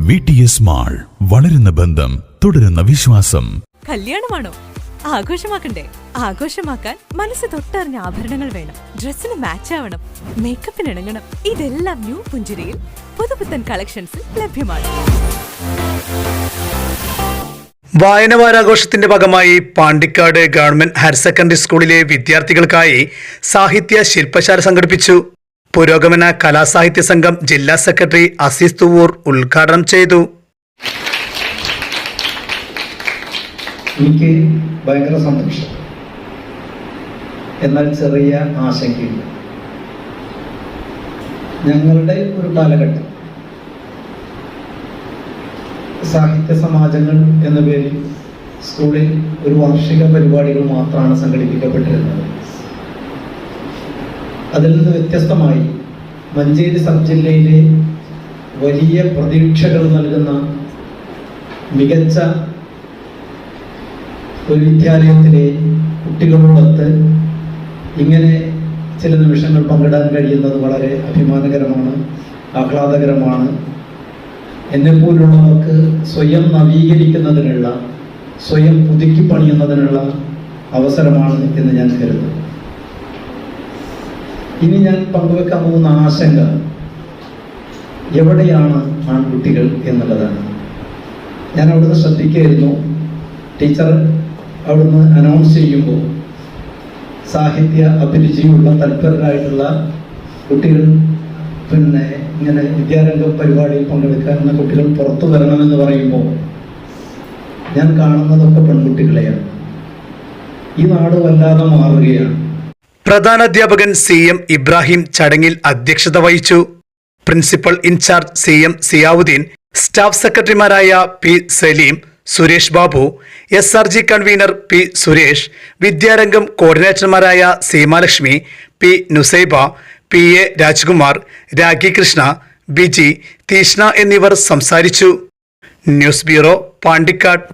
V T S mall വളരുന്ന ബന്ധം തുടരുന്ന വിശ്വാസം. കല്യാണമാണോ? ആഘോഷമാക്കണ്ടേ? ആഘോഷമാക്കാൻ മനസ്സ് തൊട്ടറിഞ്ഞ ആഭരണങ്ങൾ വേണം. ഡ്രസ്സിന് മാച്ച് ആവണം. മേക്കപ്പിന് ഇണങ്ങണം. ഇതെല്ലാം ന്യൂ പുഞ്ചിരിയിൽ പുതുപുത്തൻ കളക്ഷൻസിൽ ലഭ്യമാണ്. വായന വാരാഘോഷത്തിന്റെ ഭാഗമായി പാണ്ടിക്കാട് ഗവൺമെന്റ് ഹയർ സെക്കൻഡറി സ്കൂളിലെ വിദ്യാർത്ഥികൾക്കായി സാഹിത്യ ശില്പശാല സംഘടിപ്പിച്ചു. പുരോഗമന കലാസാഹിത്യ സംഘം ജില്ലാ സെക്രട്ടറി അസീസ് തുവൂർ ഉദ്ഘാടനം ചെയ്തു. എനിക്ക് ഭയങ്കര സന്തോഷം. എന്നാൽ ചെറിയ ആശങ്കയുണ്ട്. ഞങ്ങളുടെ ഒരു കാലഘട്ടം. സാഹിത്യ സമാജങ്ങൾ എന്ന പേരിൽ സ്കൂളിൽ ഒരു വാർഷിക പരിപാടികൾ മാത്രമാണ് സംഘടിപ്പിക്കപ്പെട്ടിരുന്നത്. അതിൽ നിന്ന് വ്യത്യസ്തമായി മഞ്ചേരി സബ് ജില്ലയിലെ വലിയ പ്രതീക്ഷകൾ നൽകുന്ന മികച്ച ഒരു വിദ്യാലയത്തിലെ കുട്ടികളോടൊത്ത് ഇങ്ങനെ ചില നിമിഷങ്ങൾ പങ്കിടാൻ കഴിയുന്നത് വളരെ അഭിമാനകരമാണ് ആഹ്ലാദകരമാണ്. എന്നെപ്പോലുള്ളവർക്ക് സ്വയം നവീകരിക്കുന്നതിനുള്ള സ്വയം പുതുക്കി പണിയുന്നതിനുള്ള അവസരമാണ് എന്ന് ഞാൻ കരുതുന്നു ഇനി ഞാൻ പങ്കുവെക്കാൻ പോകുന്ന ആശങ്ക എവിടെയാണ് ആൺകുട്ടികൾ എന്നുള്ളതാണ്. ഞാൻ അവിടുന്ന് ശ്രദ്ധിക്കുകയായിരുന്നു. ടീച്ചർ അവിടുന്ന് അനൗൺസ് ചെയ്യുമ്പോൾ സാഹിത്യ അഭിരുചിയുള്ള തൽപരരായിട്ടുള്ള കുട്ടികൾ പിന്നെ ഇങ്ങനെ വിദ്യാരംഗ പരിപാടിയിൽ പങ്കെടുക്കാറുള്ള കുട്ടികൾ പുറത്തു വരണമെന്ന് പറയുമ്പോൾ ഞാൻ കാണുന്നതൊക്കെ പെൺകുട്ടികളെയാണ്. ഈ നാട് വല്ലാതെ മാറുകയാണ്. പ്രധാനാധ്യാപകൻ സി എം ഇബ്രാഹിം ചടങ്ങിൽ അധ്യക്ഷത വഹിച്ചു. Principal in charge C M Ziyavudheen staff സെക്രട്ടറിമാരായ P Saleem Suresh Babu S R G convener P Suresh Vidyarangam കോർഡിനേറ്റർമാരായ Seemalakshmi P Nusaiba P A Rajkumar Rakhi Krishna Biji Theeshna എന്നിവർ സംസാരിച്ചു. News bureau Pandikkad.